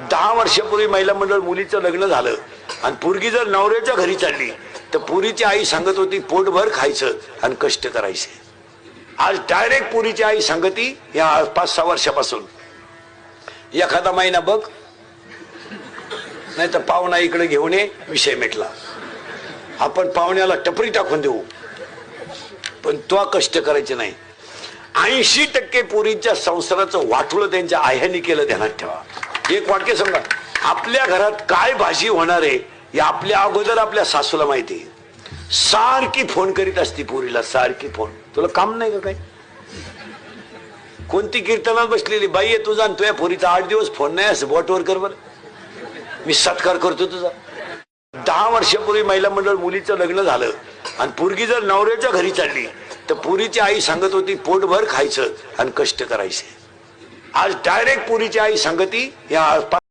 दहा वर्षापूर्वी महिला मंडळ मुलीचं लग्न झालं. आणि पोरगी जर नवऱ्याच्या घरी चालली तर पुरीची आई सांगत होती पोटभर खायचं आणि कष्ट करायचे. आज डायरेक्ट पुरीची आई सांगती या पाच सहा वर्षापासून. एखादा महिना बघ नाही तर पाहुणा इकडे घेऊन ये विषय मिटला. आपण पाहुण्याला टपरी टाकून देऊ. पण तो कष्ट करायचे नाही. ऐंशी टक्के पुरीच्या संसाराचं वाटुळं त्यांच्या आह्यानी केलं ध्यानात ठेवा. एक वाक्य सांगा. आपल्या घरात काय भाजी होणार आहे या आपल्या अगोदर आपल्या सासूला माहिती आहे. सारखी फोन करीत असती पुरीला सारखी फोन. तुला काम नाही का काय कोणती कीर्तनात बसलेली? बाई आहे तुझा आणि तुझ्या पुरीचा आठ दिवस फोन नाही असं बोटवर कर बरं. मी सत्कार करतो तुझा. दहा वर्षापूर्वी महिला मंडळ मुलीचं लग्न झालं आणि पोरगी जर नवऱ्याच्या घरी चालली तर पुरीची आई सांगत होती पोटभर खायचं आणि कष्ट करायचे. आज डायरेक्ट पुरीची आई संगती या